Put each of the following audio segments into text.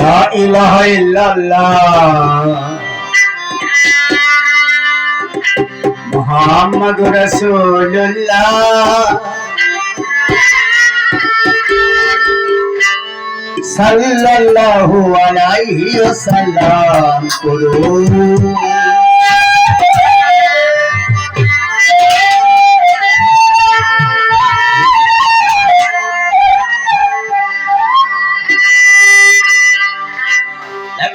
লা ইলাহা ইল্লাল্লাহ। মুহাম্মাদুর রাসূলুল্লাহ। সাল্লাল্লাহু আলাইহি ওয়াসাল্লাম। করুন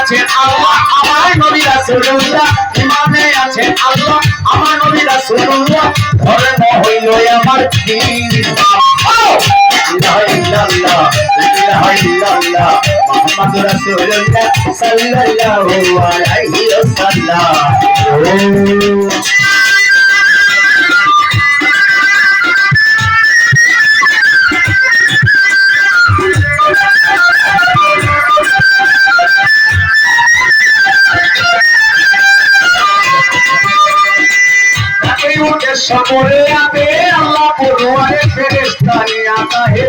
আছেন আল্লাহ, আমার নবী রাসূলুল্লাহ ইমানে আছেন আল্লাহ, আমার নবী রাসূলুল্লাহ, ধর্ম হইল আমার সাল্লাল্লাহু আলাইহি ওয়াসাল্লাম। এই উদ্দেশ্য করে আবে আল্লাহ পড়ুয়ারে ফেরেশতা নিয়ে আতা হে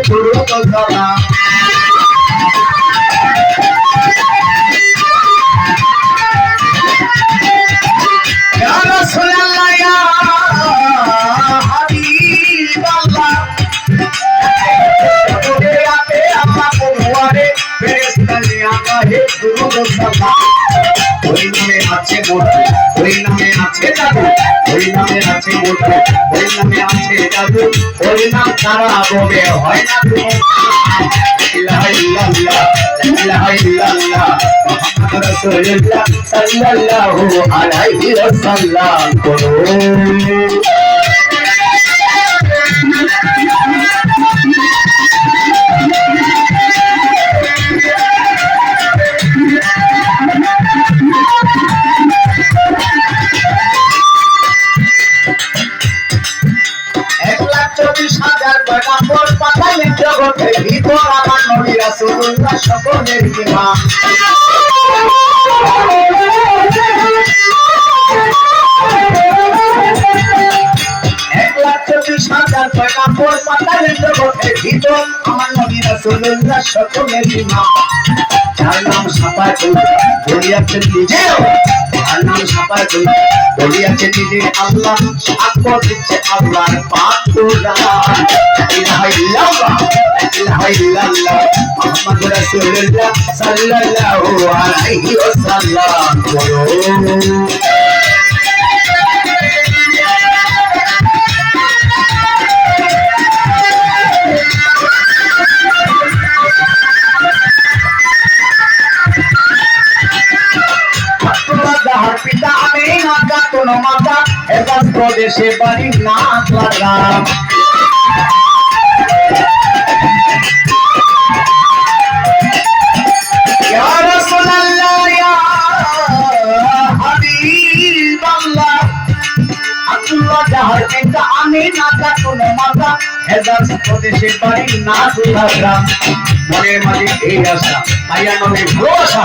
আছে মূর্তি ওই নামে আছে জাদু ওই নামে আছে মূর্তি ওই নামে আছে জাদু ওই নাম তারা ববে হয় না ইলাহা ইল্লাল্লাহ ইলাহা ইল্লাল্লাহ সাল্লাল্লাহু আলাইহি ওয়াসাল্লাম। নবী রাসূলুল্লাহ সকলের ইমাম এক লাখ চব্বিশ হাজার পয়গাম্বর পাঠাইলেন জগতে ভিতর আমার নবী রাসূলুল্লাহ সকলের ইমাম যার নাম সাপায় বলিয়াছেন নিজেও যার নাম সাপায় বলিয়াছে নিজে আল্লাহ সাক্ষ্য কোনো মাতা একাশ প্রদেশে বাড়ি নাক লাগাম রাসূলুল্লাহ, ইয়া হাবিবাল্লাহ। আব্দুল্লাহ যাহার পিতা, আমি নাকা কোনো মাতা প্রদেশে বাড়ি নাক লাগাম মনের মাঝে এই আশা, মাইয়া নবী ভরসা।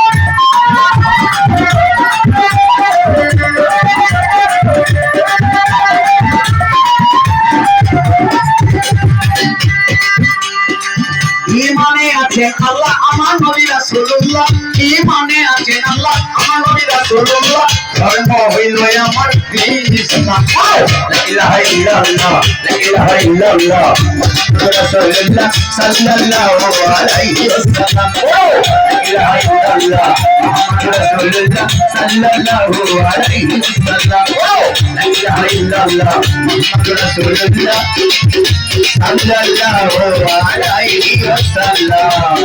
ইমানে আছে আল্লাহ, আমার নবী রাসূলুল্লাহ, ইমানে আছে আল্লাহ, আমার নবী রাসূলুল্লাহ। ধর্ম হইল আমার দিন ইসলাম। লা ইলাহা ইল্লাল্লাহ, লা ইলাহা ইল্লাল্লাহ। রাসূলুল্লাহ সাল্লাল্লাহু আলাইহি ওয়াসাল্লাম। লা ইলাহা ইল্লাল্লাহ। মুহাম্মাদুর রাসূলুল্লাহ সাল্লাল্লাহু আলাইহি ওয়াসাল্লাম লা ইলাহা ইল্লাল্লাহ মুহাম্মাদুর রাসূলুল্লাহ সাল্লাল্লাহু আলাইহি ওয়াসাল্লাম